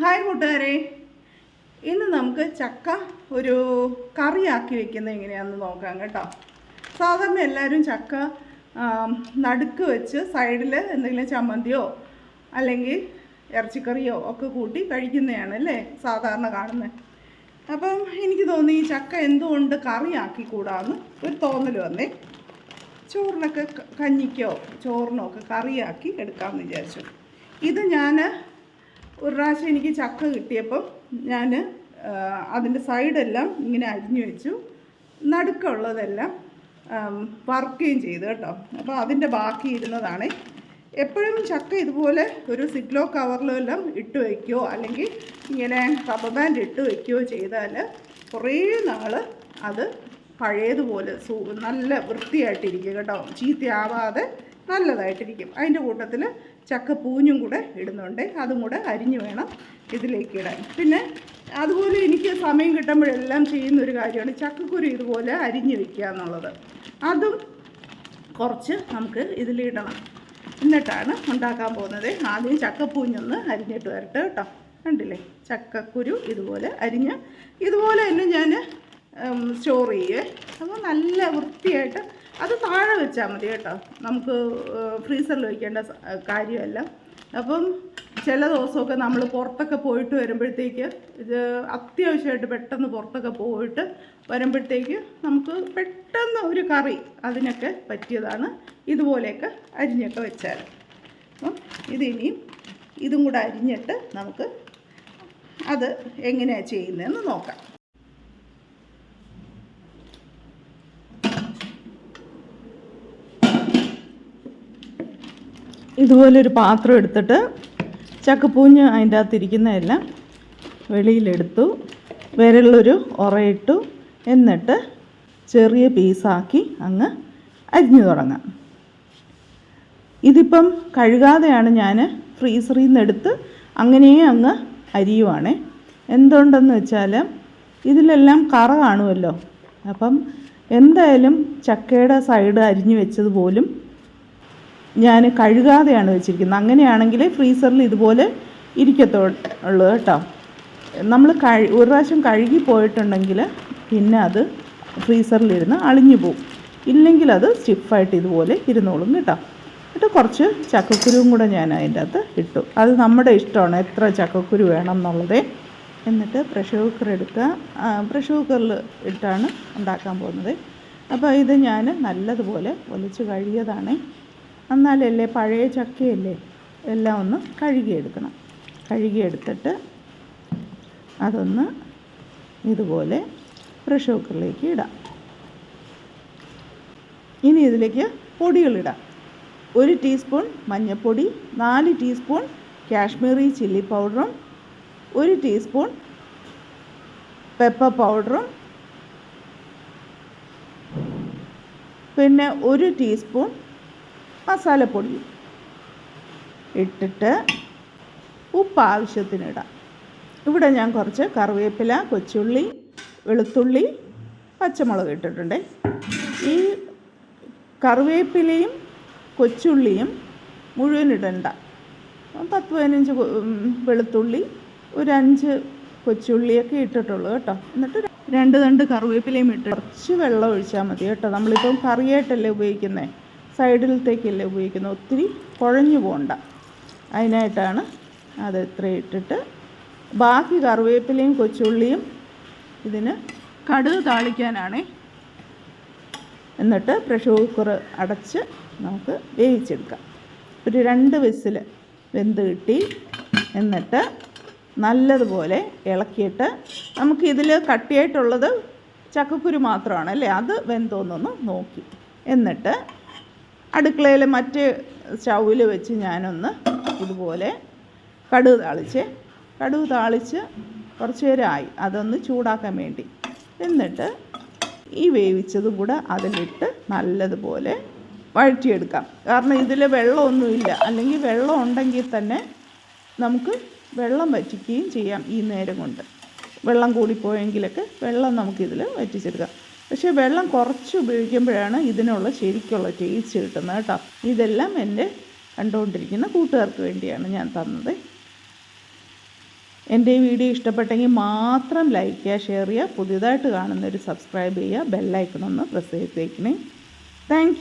Hi കൂട്ടുകാരെ. ഇന്ന് നമുക്ക് ചക്ക ഒരു കറിയാക്കി വെക്കുന്ന എങ്ങനെയാണെന്ന് നോക്കാം കേട്ടോ. സാധാരണ എല്ലാവരും ചക്ക നടുക്ക് വെച്ച് സൈഡിൽ എന്തെങ്കിലും ചമ്മന്തിയോ അല്ലെങ്കിൽ ഇറച്ചിക്കറിയോ ഒക്കെ കൂട്ടി കഴിക്കുന്നതാണ് അല്ലേ? സാധാരണ കാണുന്നത്. അപ്പം എനിക്ക് തോന്നി ഈ ചക്ക എന്തുകൊണ്ട് കറിയാക്കി കൂടാന്ന് ഒരു തോന്നൽ വന്നേ. ചോറിനൊക്കെ കഞ്ഞിക്കോ ചോറിനോ ഒക്കെ കറിയാക്കി എടുക്കാമെന്ന് വിചാരിച്ചു. ഇത് ഞാൻ ഒരു പ്രാവശ്യം എനിക്ക് ചക്ക കിട്ടിയപ്പം ഞാൻ അതിന്റെ സൈഡെല്ലാം ഇങ്ങനെ അരിഞ്ഞു വെച്ചു. നടുക്കുള്ളതെല്ലാം വറുക്കുകയും ചെയ്തു കേട്ടോ. അപ്പോൾ അതിന്റെ ബാക്കി ഇരുന്നതാണ്. എപ്പോഴും ചക്ക ഇതുപോലെ ഒരു സിഗ്ലോ കവറിലെല്ലാം ഇട്ട് വയ്ക്കുകയോ അല്ലെങ്കിൽ ഇങ്ങനെ റബ്ബർ ബാൻഡ് ഇട്ട് വയ്ക്കുകയോ ചെയ്താൽ കുറേ നാൾ അത് പഴയതുപോലെ നല്ല വൃത്തിയായിട്ടിരിക്കും കേട്ടോ. ചീത്തയാവാതെ നല്ലതായിട്ടിരിക്കും. അതിന്റെ കൂട്ടത്തിൽ ചക്ക പൂഞ്ഞും കൂടെ ഇടുന്നുണ്ട്. അതും കൂടെ അരിഞ്ഞു വേണം ഇതിലേക്ക് ഇടാൻ. പിന്നെ അതുപോലെ എനിക്ക് സമയം കിട്ടുമ്പോഴെല്ലാം ചെയ്യുന്നൊരു കാര്യമാണ് ചക്കക്കുരു ഇതുപോലെ അരിഞ്ഞു വെക്കുക എന്നുള്ളത്. അതും കുറച്ച് നമുക്ക് ഇതിലിടണം. എന്നിട്ടാണ് ഉണ്ടാക്കാൻ പോകുന്നത്. ആദ്യം ചക്കപ്പൂഞ്ഞൊന്ന് അരിഞ്ഞിട്ട് വരട്ടെ കേട്ടോ. കണ്ടില്ലേ? ചക്കക്കുരു ഇതുപോലെ അരിഞ്ഞ്. ഇതുപോലെ തന്നെ ഞാൻ സ്റ്റോർ ചെയ്യുവേ. അപ്പോൾ നല്ല വൃത്തിയായിട്ട് അത് താഴെ വെച്ചാൽ മതി കേട്ടോ. നമുക്ക് ഫ്രീസറിൽ വയ്ക്കേണ്ട കാര്യമല്ല. അപ്പം ചില ദിവസമൊക്കെ നമ്മൾ പുറത്തൊക്കെ പോയിട്ട് വരുമ്പോഴത്തേക്ക് ഇത് അത്യാവശ്യമായിട്ട് പെട്ടെന്ന് പുറത്തൊക്കെ പോയിട്ട് വരുമ്പോഴത്തേക്ക് നമുക്ക് പെട്ടെന്ന് ഒരു കറി അതിനൊക്കെ പറ്റിയതാണ്. ഇതുപോലെയൊക്കെ അരിഞ്ഞൊക്കെ വെച്ചാൽ അപ്പം ഇതിനിയും ഇതും കൂടെ അരിഞ്ഞിട്ട് നമുക്ക് അത് എങ്ങനെയാണ് ചെയ്യുന്നതെന്ന് നോക്കാം. ഇതുപോലൊരു പാത്രം എടുത്തിട്ട് ചക്കപ്പൂഞ്ഞ് അതിന്റെ അകത്തിരിക്കുന്നതെല്ലാം വെളിയിലെടുത്തു. വിരലൊരു ഉറയിട്ടു. എന്നിട്ട് ചെറിയ പീസാക്കി അങ്ങ് അരിഞ്ഞു തുടങ്ങാം. ഇതിപ്പം കഴുകാതെയാണ് ഞാൻ ഫ്രീസറിൽ നിന്ന് എടുത്ത് അങ്ങനെ അങ്ങ് അരിയുവാണേ. എന്തുകൊണ്ടെന്ന് വെച്ചാൽ ഇതിലെല്ലാം കറ കാണുമല്ലോ. അപ്പം എന്തായാലും ചക്കയുടെ സൈഡ് അരിഞ്ഞു വെച്ചത് പോലും ഞാൻ കഴുകാതെയാണ് വെച്ചിരിക്കുന്നത്. അങ്ങനെയാണെങ്കിൽ ഫ്രീസറിൽ ഇതുപോലെ ഇരിക്കത്തുള്ളൂ കേട്ടോ. നമ്മൾ കഴി ഒരു പ്രാവശ്യം കഴുകി പോയിട്ടുണ്ടെങ്കിൽ പിന്നെ അത് ഫ്രീസറിലിരുന്ന് അളിഞ്ഞു പോവും. ഇല്ലെങ്കിൽ അത് സ്റ്റിഫായിട്ട് ഇതുപോലെ ഇരുന്നോളും കേട്ടോ. എന്നിട്ട് കുറച്ച് ചക്കക്കുരുവും കൂടെ ഞാൻ അതിന്റെ അകത്ത് ഇട്ടു. അത് നമ്മുടെ ഇഷ്ടമാണ്. എത്ര ചക്കക്കുരു വേണം എന്നുള്ളത്. എന്നിട്ട് പ്രഷർ കുക്കർ എടുക്കുക. പ്രഷർ കുക്കറിൽ ഇട്ടാണ് ഉണ്ടാക്കാൻ പോകുന്നത്. അപ്പോൾ ഇത് ഞാൻ നല്ലതുപോലെ ഒലിച്ച് കഴുകിയതാണേ. എന്നാലല്ലേ പഴയ ചക്കയല്ലേ എല്ലാം ഒന്ന് കഴുകിയെടുക്കണം. കഴുകിയെടുത്തിട്ട് അതൊന്ന് ഇതുപോലെ പ്രഷർ കുക്കറിലേക്ക് ഇടാം. ഇനി ഇതിലേക്ക് പൊടികളിടാം ഒരു ടീസ്പൂൺ മഞ്ഞൾപ്പൊടി നാല് ടീസ്പൂൺ കാശ്മീരി ചില്ലി പൗഡറും ഒരു ടീസ്പൂൺ പെപ്പർ പൗഡറും പിന്നെ ഒരു ടീസ്പൂൺ മസാലപ്പൊടിയും ഇട്ടിട്ട് ഉപ്പ് ആവശ്യത്തിന് ഇടാം ഇവിടെ ഞാൻ കുറച്ച് കറിവേപ്പില കൊച്ചുള്ളി വെളുത്തുള്ളി പച്ചമുളക് ഇട്ടിട്ടുണ്ട്. ഈ കറിവേപ്പിലയും കൊച്ചുള്ളിയും മുഴുവൻ ഇടണ്ട. പത്ത് പതിനഞ്ച് വെളുത്തുള്ളി ഒരു അഞ്ച് കൊച്ചുള്ളിയൊക്കെ ഇട്ടിട്ടുള്ളൂ കേട്ടോ. എന്നിട്ട് രണ്ട് രണ്ട് കറിവേപ്പിലയും ഇട്ട് കുറച്ച് വെള്ളം ഒഴിച്ചാൽ മതി കേട്ടോ. നമ്മളിപ്പം കറിയായിട്ടല്ലേ ഉപയോഗിക്കുന്നത് സൈഡിലത്തേക്കല്ലേ ഉപയോഗിക്കുന്നത്? ഒത്തിരി കുഴഞ്ഞു പോകണ്ട അതിനായിട്ടാണ് അത് ഇത്ര ഇട്ടിട്ട് ബാക്കി കറിവേപ്പിലയും കൊച്ചുള്ളിയും ഇതിന് കടുക് താളിക്കാനാണേ. എന്നിട്ട് പ്രഷർ കുക്കർ അടച്ച് നമുക്ക് വേവിച്ചെടുക്കാം. ഒരു രണ്ട് വിസിൽ വെന്ത് കിട്ടി. എന്നിട്ട് നല്ലതുപോലെ ഇളക്കിയിട്ട് നമുക്ക് ഇതിൽ കട്ടിയായിട്ടുള്ളത് ചക്കക്കുരു മാത്രമാണ് അല്ലേ? അത് വെന്തോന്നൊന്ന് നോക്കി. എന്നിട്ട് അടുക്കളയിൽ മറ്റ് സ്റ്റൗവിൽ വെച്ച് ഞാനൊന്ന് ഇതുപോലെ കടുക് താളിച്ച് കടുക് താളിച്ച് കുറച്ച് നേരമായി. അതൊന്ന് ചൂടാക്കാൻ വേണ്ടി. എന്നിട്ട് ഈ വേവിച്ചതും കൂടെ അതിലിട്ട് നല്ലതുപോലെ വഴറ്റിയെടുക്കാം. കാരണം ഇതിൽ വെള്ളമൊന്നുമില്ല. അല്ലെങ്കിൽ വെള്ളം ഉണ്ടെങ്കിൽ തന്നെ നമുക്ക് വെള്ളം വറ്റിക്കുകയും ചെയ്യാം ഈ നേരം കൊണ്ട്. വെള്ളം കൂടിപ്പോയെങ്കിലൊക്കെ വെള്ളം നമുക്കിതിൽ വറ്റിച്ചെടുക്കാം. പക്ഷേ വെള്ളം കുറച്ച് ഉപയോഗിക്കുമ്പോഴാണ് ഇതിനുള്ള ശരിക്കുള്ള ടേസ്റ്റ് കിട്ടുന്നത് കേട്ടോ. ഇതെല്ലാം എന്റെ കണ്ടുകൊണ്ടിരിക്കുന്ന കൂട്ടുകാർക്ക് വേണ്ടിയാണ് ഞാൻ തന്നത്. എന്റെ ഈ വീഡിയോ ഇഷ്ടപ്പെട്ടെങ്കിൽ മാത്രം ലൈക്ക് ചെയ്യുക ഷെയർ ചെയ്യുക പുതിയതായിട്ട് കാണുന്നവർ സബ്സ്ക്രൈബ് ചെയ്യുക ബെല്ലൈക്കൺ ഒന്ന് പ്രസ് ചെയ്തേക്കണേ. താങ്ക്